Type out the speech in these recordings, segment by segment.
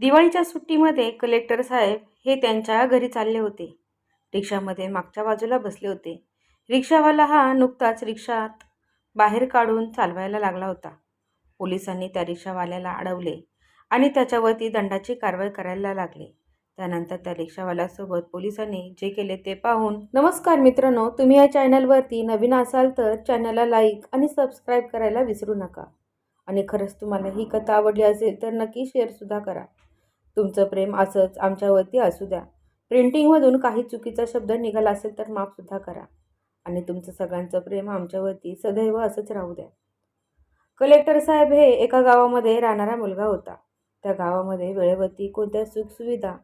दिवाळीच्या सुट्टीमध्ये कलेक्टर साहेब हे त्यांच्या घरी चालले होते. रिक्षामध्ये मागच्या बाजूला बसले होते. रिक्षावाला हा नुकताच रिक्षात बाहेर काढून चालवायला लागला होता. पोलिसांनी त्या रिक्षावाल्याला अडवले आणि त्याच्यावरती दंडाची कारवाई करायला लागले. त्यानंतर त्या रिक्षावाल्यासोबत पोलिसांनी जे केले ते पाहून नमस्कार मित्रांनो तुम्ही या चॅनलवरती नवीन असाल तर चॅनलला लाईक आणि सबस्क्राईब करायला विसरू नका. आणि खरंच तुम्हाला ही कथा आवडली असेल तर नक्की शेअरसुद्धा करा. तुमचं प्रेम असंच आमच्यावरती असू द्या. प्रिंटिंगमधून काही चुकीचा शब्द निघाला असेल तर माफसुद्धा करा. आणि तुमचं सगळ्यांचं प्रेम आमच्यावरती सदैव असंच राहू द्या. कलेक्टर साहेब हे एका गावामध्ये राहणारा मुलगा होता. त्या गावामध्ये वेळेवरती कोणत्या सुखसुविधा?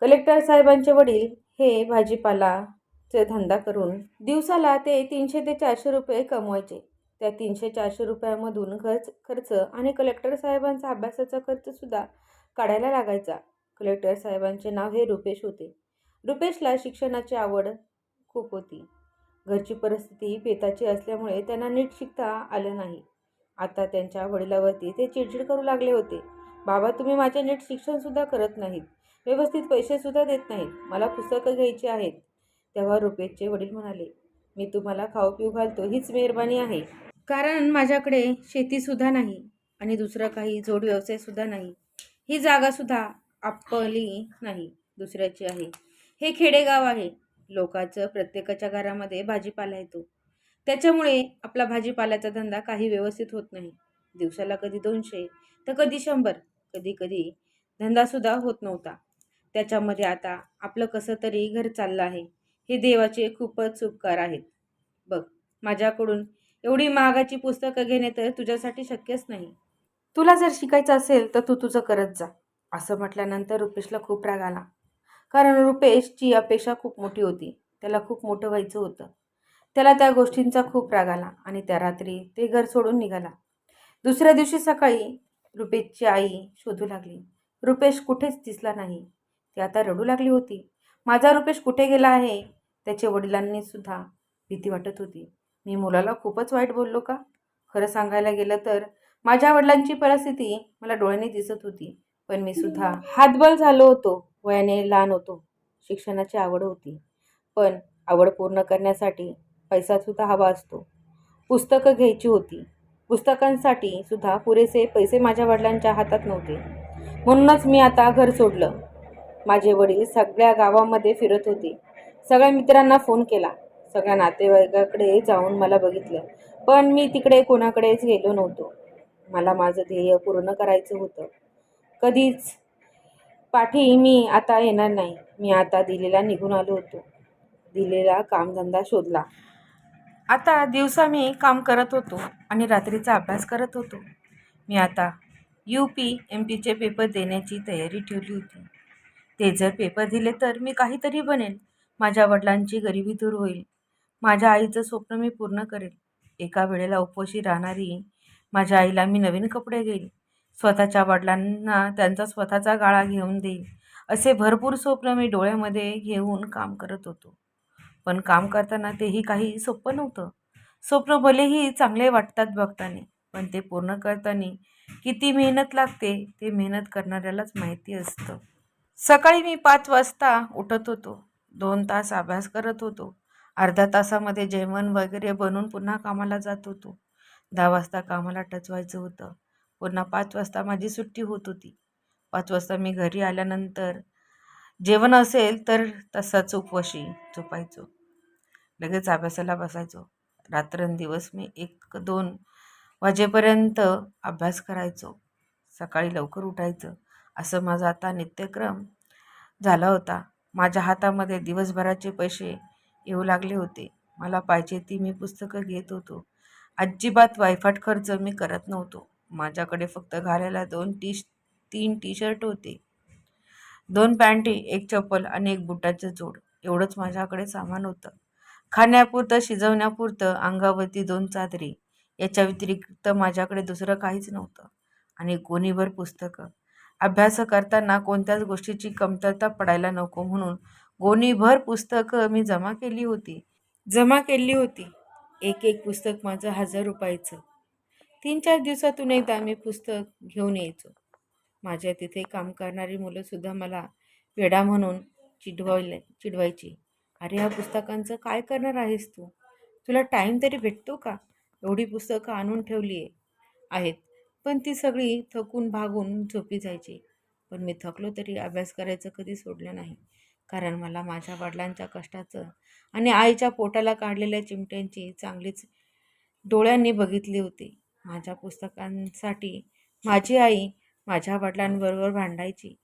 कलेक्टर साहेबांचे वडील हे भाजीपालाचे धंदा करून दिवसाला ते तीनशे ते चारशे रुपये कमवायचे. त्या तीनशे चारशे रुपयामधून खर्च खर्च आणि कलेक्टर साहेबांचा अभ्यासाचा खर्चसुद्धा काढायला लागायचा. कलेक्टर साहेबांचे नाव हे रुपेश होते. रुपेशला शिक्षणाची आवड खूप होती. घरची परिस्थिती पेताची असल्यामुळे त्यांना नीट शिकता आलं नाही. आता त्यांच्या वडिलावरती ते चिडचिड करू लागले होते. बाबा तुम्ही माझे नीट शिक्षणसुद्धा करत नाहीत. व्यवस्थित पैसेसुद्धा देत नाहीत. मला पुस्तकं घ्यायची आहेत. तेव्हा रुपेशचे वडील म्हणाले मी तुम्हाला खाऊ पिऊ घालतो. हीच मेहरबानी आहे. कारण माझ्याकडे शेतीसुद्धा नाही आणि दुसरं काही जोड व्यवसायसुद्धा नाही. ही जागासुद्धा आपली नाही दुसऱ्याची आहे. हे खेडेगाव आहे. लोकाचं प्रत्येकाच्या घरामध्ये भाजीपाला येतो. त्याच्यामुळे आपला भाजीपाल्याचा धंदा काही व्यवस्थित होत नाही. दिवसाला कधी दोनशे तर कधी शंभर कधी कधी धंदासुद्धा होत नव्हता. त्याच्यामध्ये आता आपलं कसं तरी घर चाललं आहे. हे देवाचे खूपच उपकार आहेत. बघ माझ्याकडून एवढी महागाची पुस्तकं घेणे तर तुझ्यासाठी शक्यच नाही. तुला जर शिकायचं असेल तर तू तुझं करत जा. असं म्हटल्यानंतर रुपेशला खूप राग आला. कारण रुपेशची अपेक्षा खूप मोठी होती. त्याला खूप मोठं व्हायचं होतं. त्याला त्या गोष्टींचा खूप राग आला आणि त्या रात्री ते घर सोडून निघाला. दुसऱ्या दिवशी सकाळी रुपेशची आई शोधू लागली. रुपेश कुठेच दिसला नाही. ती आता रडू लागली होती. माझा रुपेश कुठे गेला आहे? त्याच्या वडिलांनी सुद्धा भीती वाटत होती. मी मुलाला खूपच वाईट बोललो का? खरं सांगायला गेलं तर माझ्या वडिलांची परिस्थिती मला डोळ्याने दिसत होती पण मी सुद्धा हातबल झालो होतो वयाने लहान होतो शिक्षणाची आवड होती. पण आवड पूर्ण करण्यासाठी पैसासुद्धा हवा असतो. पुस्तकं घ्यायची होती. पुस्तकांसाठी सुद्धा पुरेसे पैसे माझ्या वडिलांच्या हातात नव्हते. म्हणूनच मी आता घर सोडलं. माझे वडील सगळ्या गावामध्ये फिरत होते. सगळ्या मित्रांना फोन केला. सगळ्या नातेवाईकाकडे जाऊन मला बघितलं. पण मी तिकडे कोणाकडेच गेलो नव्हतो. मला माझं ध्येय पूर्ण करायचं होतं. कधीच पाठी मी आता येणार नाही. मी आता दिलेला निघून आलो होतो. दिलेला कामधंदा शोधला. आता दिवसा मी काम करत होतो आणि रात्रीचा अभ्यास करत होतो. मी आता यू पी एम पीचे पेपर देण्याची तयारी ठेवली होती. ते जर पेपर दिले तर मी काहीतरी बनेन माझ्या वडिलांची गरिबी दूर होईल. माझ्या आईचं स्वप्न मी पूर्ण करेल. एका वेळेला उपोशी राहणारी माझ्या आईला मी नवीन कपडे घेईल स्वतःच्या वडिलांना त्यांचा स्वतःचा गाळा घेऊन देईल असे भरपूर स्वप्न मी डोळ्यामध्ये घेऊन काम करत होतो. पण काम करताना तेही काही सोपं नव्हतं. स्वप्न भलेही चांगले वाटतात बघताना पण ते पूर्ण करताना किती मेहनत लागते ते मेहनत करणाऱ्यालाच माहिती असतं. सकाळी मी पाच वाजता उठत होतो. दोन तास अभ्यास करत होतो. अर्धा तासामध्ये जेवण वगैरे बनवून पुन्हा कामाला जात होतो. दहा वाजता कामाला टचवायचं होतं. पुन्हा पाच वाजता माझी सुट्टी होत होती. पाच वाजता मी घरी आल्यानंतर जेवण असेल तर तसाच उपवाशी झोपायचो. लगेच अभ्यासाला बसायचो. रात्रंदिवस मी एक दोन वाजेपर्यंत अभ्यास करायचो. सकाळी लवकर उठायचं. असं माझा आता नित्यक्रम झाला होता. माझ्या हातामध्ये दिवसभराचे पैसे येऊ लागले होते. मला पाहिजे ती मी पुस्तकं घेत होतो. अजिबात वायफाट खर्च मी करत नव्हतो. माझ्याकडे फक्त घालायला दोन टी तीन टी शर्ट होते. दोन पॅन्टी एक चप्पल आणि एक बुटाचं जोड. एवढंच माझ्याकडे सामान होतं. खाण्यापुरतं शिजवण्यापुरतं अंगावरती दोन चादरी. याच्या व्यतिरिक्त माझ्याकडे दुसरं काहीच नव्हतं. आणि गोणीभर पुस्तकं. अभ्यास करताना कोणत्याच गोष्टीची कमतरता पडायला नको म्हणून गोणीभर पुस्तकं मी जमा केली होती. जमा केली होती. एक एक पुस्तक माझं हजार रुपयाचं. तीन चार दिवसातून एकदा मी पुस्तक घेऊन यायचो. माझ्या तिथे काम करणारी मुलंसुद्धा मला वेडा म्हणून चिडवायला चिडवायची अरे ह्या पुस्तकांचं काय करणार आहेस तू? तुला टाईम तरी भेटतो का? एवढी पुस्तकं आणून ठेवली आहे आहेत. पण ती सगळी थकून भागून झोपी जायची. पण मी थकलो तरी अभ्यास करायचं कधी सोडलं नाही. कारण मला माझ्या वडिलांच्या कष्टाचं आणि आईच्या पोटाला काढलेल्या चिमट्यांची चांगलीच डोळ्यांनी बघितली होती. माझ्या पुस्तकांसाठी माझी आई माझ्या वडिलांबरोबर भांडायची.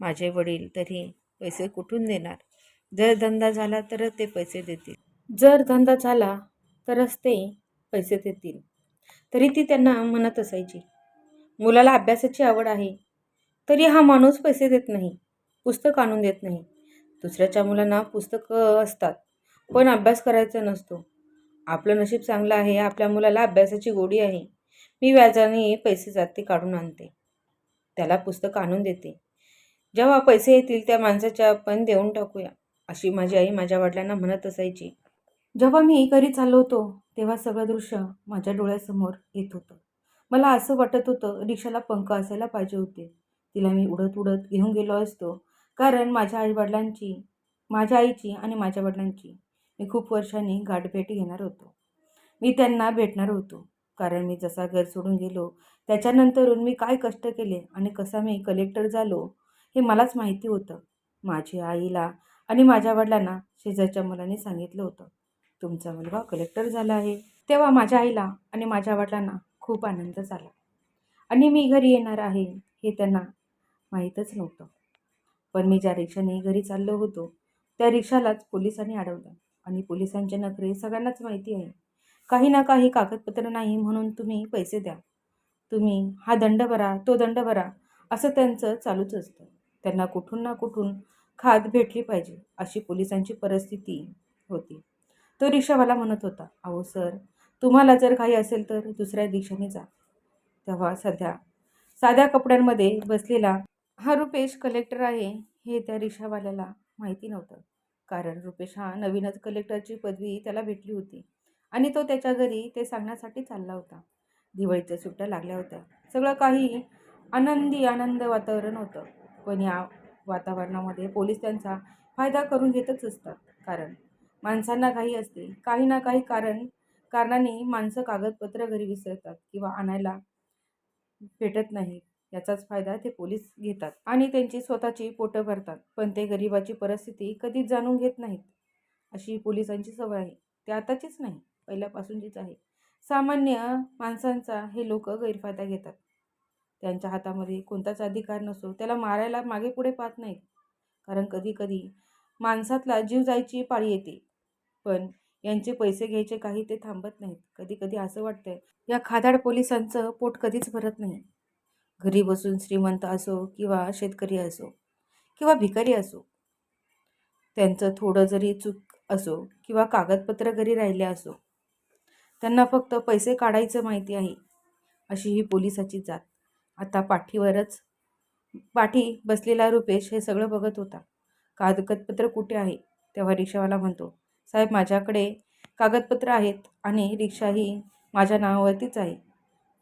माझे वडील तरी पैसे कुठून देणार? जर धंदा झाला तरच ते पैसे देतील. जर धंदा झाला तरच ते पैसे देतील. तरी ती त्यांना म्हणत असायची मुलाला अभ्यासाची आवड आहे. तरी हा माणूस पैसे देत नाही पुस्तक आणून देत नाही. दुसऱ्याच्या मुलांना पुस्तकं असतात पण अभ्यास करायचा नसतो. आपलं नशीब चांगलं आहे आपल्या मुलाला अभ्यासाची गोडी आहे. मी व्याजाने पैसे जाते काढून आणते. त्याला पुस्तक आणून देते. जेव्हा पैसे येतील त्या माणसाच्या आपण देऊन टाकूया अशी माझी आई माझ्या वडिलांना म्हणत असायची. जेव्हा मी घरी चाललो होतो तेव्हा सगळं दृश्य माझ्या डोळ्यासमोर येत होतं. मला असं वाटत होतं रिक्षाला पंख असायला पाहिजे होते. तिला मी उडत उडत घेऊन गेलो असतो. कारण माझ्या आईवडिलांची माझ्या आईची आणि माझ्या वडिलांची मी खूप वर्षांनी गाठभेट घेणार होतो. मी त्यांना भेटणार होतो. कारण मी जसा घर सोडून गेलो त्याच्यानंतरून मी काय कष्ट केले आणि कसा मी कलेक्टर झालो हे मलाच माहिती होतं. माझ्या आईला आणि माझ्या वडिलांना शेजारच्या मुलांनी सांगितलं होतं. तुमचा मुलगा कलेक्टर झाला आहे. तेव्हा माझ्या आईला आणि माझ्या वडिलांना खूप आनंद झाला. आणि मी घरी येणार आहे हे त्यांना माहीतच नव्हतं. पण मी ज्या रिक्षाने घरी चाललो होतो त्या रिक्षालाच पोलिसांनी अडवलं आणि पोलिसांचे नखरे सगळ्यांनाच माहिती आहे. काही ना काही कागदपत्र नाही म्हणून तुम्ही पैसे द्या. तुम्ही हा दंड भरा तो दंड भरा असं त्यांचं चालूच असतं. त्यांना कुठून ना कुठून खाद भेटली पाहिजे अशी पोलिसांची परिस्थिती होती. तो रिक्षावाला म्हणत होता अहो सर तुम्हाला जर काही असेल तर दुसऱ्या रिक्षाने जा. तेव्हा सध्या साध्या कपड्यांमध्ये बसलेला हा रुपेश कलेक्टर आहे हे त्या रिक्षावाल्याला माहिती नव्हतं. कारण रुपेश हा नवीनच कलेक्टरची पदवी त्याला भेटली होती आणि तो त्याच्या घरी ते सांगण्यासाठी चालला होता. दिवाळीच्या सुट्ट्या लागल्या होत्या. सगळं काही आनंदी आनंद वातावरण होतं. पण या वातावरणामध्ये पोलीस त्यांचा फायदा करून घेतच असतात. कारण माणसांना काही असते. काही ना काही कारण कारणाने माणसं कागदपत्र घरी विसरतात किंवा आणायला भेटत नाहीत. याचाच फायदा ते पोलीस घेतात आणि त्यांची स्वतःची पोटं भरतात पण ते गरिबाची परिस्थिती कधीच जाणून घेत नाहीत. अशी पोलिसांची सवय आहे. ते आताचीच नाही पहिल्यापासूनचीच आहे. सामान्य माणसांचा हे लोक गैरफायदा घेतात. त्यांच्या हातामध्ये कोणताच अधिकार नसतो त्याला मारायला मागे पुढे पाहत नाहीत. कारण कधीकधी माणसातला जीव जायची पाळी येते. पण यांचे पैसे घ्यायचे काही ते थांबत नाहीत. कधी कधी असं वाटतंय या खादाड पोलिसांचं पोट कधीच भरत नाही. घरी बसून श्रीमंत असो किंवा शेतकरी असो किंवा भिकारी असो त्यांचं थोडं जरी चूक असो किंवा कागदपत्र घरी राहिले असो त्यांना फक्त पैसे काढायचं माहिती आहे अशी ही पोलिसाची जात. आता पाठीवरच पाठी बसलेला रुपेश हे सगळं बघत होता. कागदपत्र कुठे आहे? तेव्हा रिक्षावाला म्हणतो साहेब माझ्याकडे कागदपत्र आहेत आणि रिक्षाही माझ्या नावावरतीच आहे.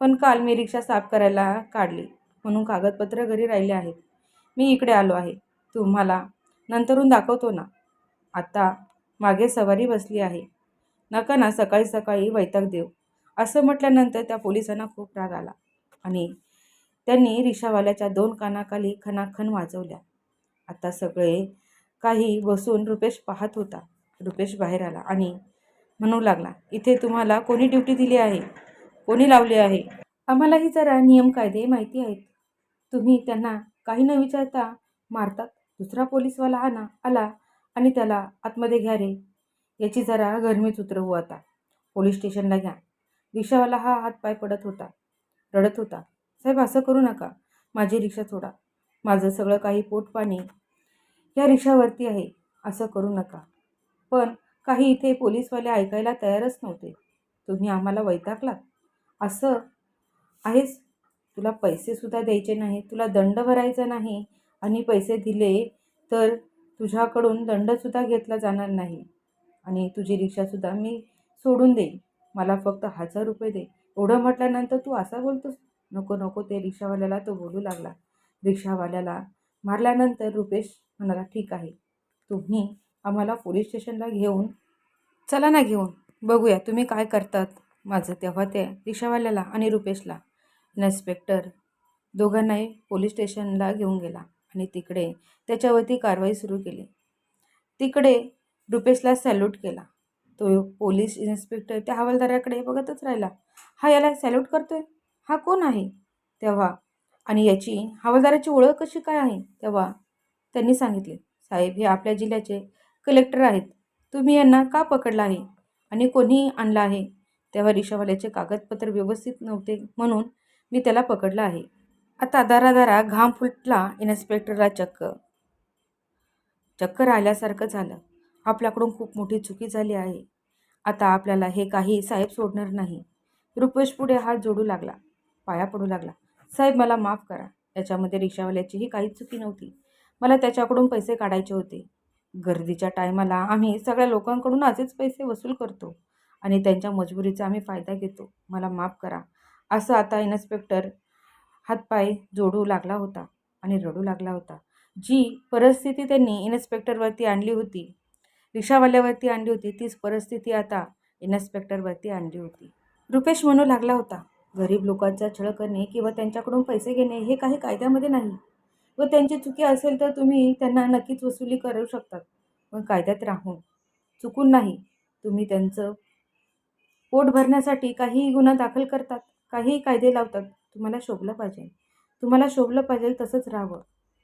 पण काल मी रिक्षा साफ करायला काढली. म्हणून कागदपत्र घरी राहिले आहेत. मी इकडे आलो आहे. तुम्हाला नंतरून दाखवतो ना. आता मागे सवारी बसली आहे. नका ना सकाळी सकाळी वैताग देव असं म्हटल्यानंतर त्या पोलिसांना खूप राग आला आणि त्यांनी रिक्षावाल्याच्या दोन कानाखाली खणाखण वाजवल्या. आता सगळे काही बसून रुपेश पाहत होता. रुपेश बाहेर आला आणि म्हणू लागला इथे तुम्हाला कोणी ड्युटी दिली आहे? कोणी लावले आहे? आम्हालाही जरा नियम कायदे माहिती आहेत. तुम्ही त्यांना काही न विचारता मारतात. दुसरा पोलीसवाला आला आला आणि त्याला आतमध्ये घ्या रे. याची जरा गरमीच उतरवू हो आता. पोलीस स्टेशनला घ्या. रिक्षावाला हा हात पाय पडत होता. रडत होता. साहेब असं करू नका. माझी रिक्षा सोडा. माझं सगळं काही पोटपाणी या रिक्षावरती आहे. असं करू नका. पण काही इथे पोलीसवाले ऐकायला तयारच नव्हते. तुम्ही आम्हाला वैतागलात? असं आहेस तुला पैसेसुद्धा द्यायचे नाही तुला दंड भरायचा नाही आणि पैसे दिले तर तुझ्याकडून दंडसुद्धा घेतला जाणार नाही. आणि तुझी रिक्षासुद्धा मी सोडून देईन. मला फक्त हजार रुपये दे. एवढं म्हटल्यानंतर तू असा बोलतोस नको नको. ते रिक्षावाल्याला तो बोलू लागला. रिक्षावाल्याला मारल्यानंतर रुपेश म्हणाला ठीक आहे. तुम्ही आम्हाला पोलीस स्टेशनला घेऊन चला ना घेऊन. बघूया तुम्ही काय करतात. माझं तेव्हा ते रिक्षावाल्याला आणि रुपेशला. इन्स्पेक्टर दोघांनाही पोलीस स्टेशनला घेऊन गेला आणि तिकडे त्याच्यावरती कारवाई सुरू केली. तिकडे रुपेशला सॅल्यूट केला. तो पोलीस इन्स्पेक्टर त्या हवालदाराकडे बघतच राहिला. हा याला सॅल्यूट करतोय? हा कोण आहे? तेव्हा आणि याची हवालदाराची ओळख कशी काय आहे? तेव्हा त्यांनी सांगितले साहेब हे आपल्या जिल्ह्याचे कलेक्टर आहेत. तुम्ही यांना का पकडला आहे? आणि कोणी आणला आहे? तेव्हा रिक्षावाल्याचे कागदपत्र व्यवस्थित नव्हते म्हणून मी त्याला पकडलं आहे. आता दारादारा घाम फुटला इन्स्पेक्टरला चक्क. चक्कर आल्यासारखं झालं. आपल्याकडून खूप मोठी चुकी झाली आहे. आता आपल्याला हे काही साहेब सोडणार नाही. रुपेश पुढे हात जोडू लागला. पाया पडू लागला. साहेब मला माफ करा. याच्यामध्ये रिक्षावाल्याचीही काहीच चुकी नव्हती. मला त्याच्याकडून पैसे काढायचे होते. गर्दीच्या टायमाला आम्ही सगळ्या लोकांकडून असेच पैसे वसूल करतो. आणि त्यांच्या मजबुरीचा आम्ही फायदा घेतो. मला माफ करा. असं आता इन्स्पेक्टर हातपाय जोडू लागला होता आणि रडू लागला होता. जी परिस्थिती त्यांनी इन्स्पेक्टरवरती आणली होती रिक्षावाल्यावरती आणली होती तीच परिस्थिती आता इन्स्पेक्टरवरती आणली होती. रुपेश म्हणू लागला होता गरीब लोकांचा छळ करणे किंवा त्यांच्याकडून पैसे घेणे हे काही कायद्यामध्ये नाही. व त्यांची चुकी असेल तर तुम्ही त्यांना नक्कीच वसुली करू शकतात. पण कायद्यात राहून चुकून नाही. तुम्ही त्यांचं पोट भरण्यासाठी काहीही गुन्हा दाखल करतात काहीही कायदे लावतात तुम्हाला शोभलं पाहिजे. तुम्हाला शोभलं पाहिजे तसंच राहावं.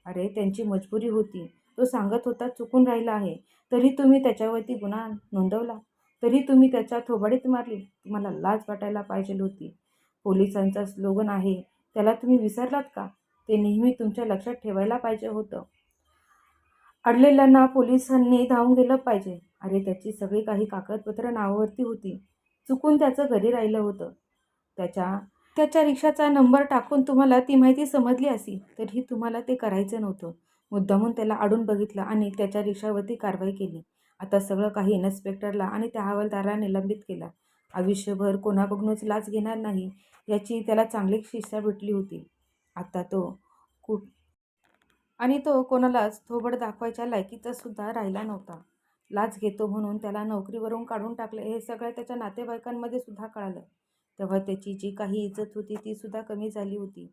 अरे त्यांची मजबुरी होती. तो सांगत होता चुकून राहिला आहे. तरी तुम्ही त्याच्यावरती गुन्हा नोंदवला. तरी तुम्ही त्याच्या थोबाडीत मारली. तुम्हाला लाज वाटायला पाहिजे होती. पोलिसांचा स्लोगन आहे त्याला तुम्ही विसरलात का? ते नेहमी तुमच्या लक्षात ठेवायला पाहिजे होतं. अडलेल्यांना पोलिसांनी धावून गेलं पाहिजे. अरे त्याची सगळी काही कागदपत्र नावावरती होती. चुकून त्याचं घरी राहिलं होतं. त्याच्या त्याच्या रिक्षाचा नंबर टाकून तुम्हाला ती माहिती समजली असेल तरीही तुम्हाला ते करायचं नव्हतं. मुद्दामून त्याला आडून बघितलं आणि त्याच्या रिक्षावरती कारवाई केली. आता सगळं काही इन्स्पेक्टरला आणि त्या हवालदाराला निलंबित केला. आयुष्यभर कोणाकडूनच लाच घेणार नाही याची त्याला चांगली शिक्षा भेटली होती. आता तो कुठ आणि तो कोणालाच थोबड दाखवायच्या लायकीचा सुद्धा राहिला नव्हता. लाच घेतो म्हणून त्याला नोकरीवरून काढून टाकलं. हे सगळं त्याच्या नातेवाईकांमध्ये सुद्धा कळालं. तेव्हा त्याची जी काही इज्जत होती ती सुद्धा कमी झाली होती.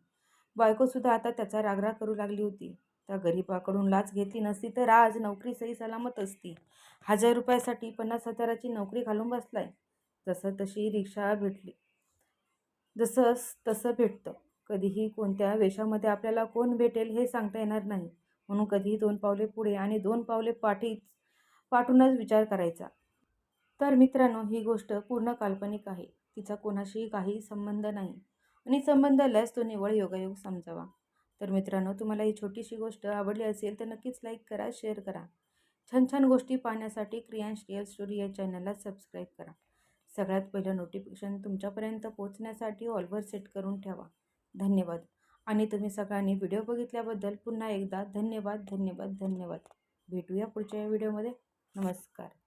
बायकोसुद्धा आता त्याचा रागराग करू लागली होती. त्या गरीबाकडून लाच घेतली नसती तर आज नोकरी सही सलामत असती. हजार रुपयासाठी पन्नास हजाराची नोकरी घालून बसलाय. जसं तशी रिक्षा भेटली. जसं तसं भेटतं. कधीही कोणत्या वेशामध्ये आपल्याला कोण भेटेल हे सांगता येणार नाही. म्हणून कधीही दोन पावले पुढे आणि दोन पावले पाठीच पाठूनच विचार करायचा. तर मित्रांनो ही गोष्ट पूर्ण काल्पनिक आहे. तिचा कोणाशीही काही संबंध नाही. आणि संबंध आल्यास तो निवळ योगायोग समजावा. तर मित्रांनो तुम्हाला ही छोटीशी गोष्ट आवडली असेल तर नक्कीच लाईक करा शेअर करा. छान छान गोष्टी पाहण्यासाठी क्रियांश रिअल स्टोरी या चॅनलला सबस्क्राईब करा. सगळ्यात पहिलं नोटिफिकेशन तुमच्यापर्यंत पोहोचण्यासाठी ऑलवर सेट करून ठेवा. धन्यवाद. आणि तुम्ही सगळ्यांनी व्हिडिओ बघितल्याबद्दल पुन्हा एकदा धन्यवाद धन्यवाद धन्यवाद. भेटूया पुढच्या व्हिडिओमध्ये. नमस्कार.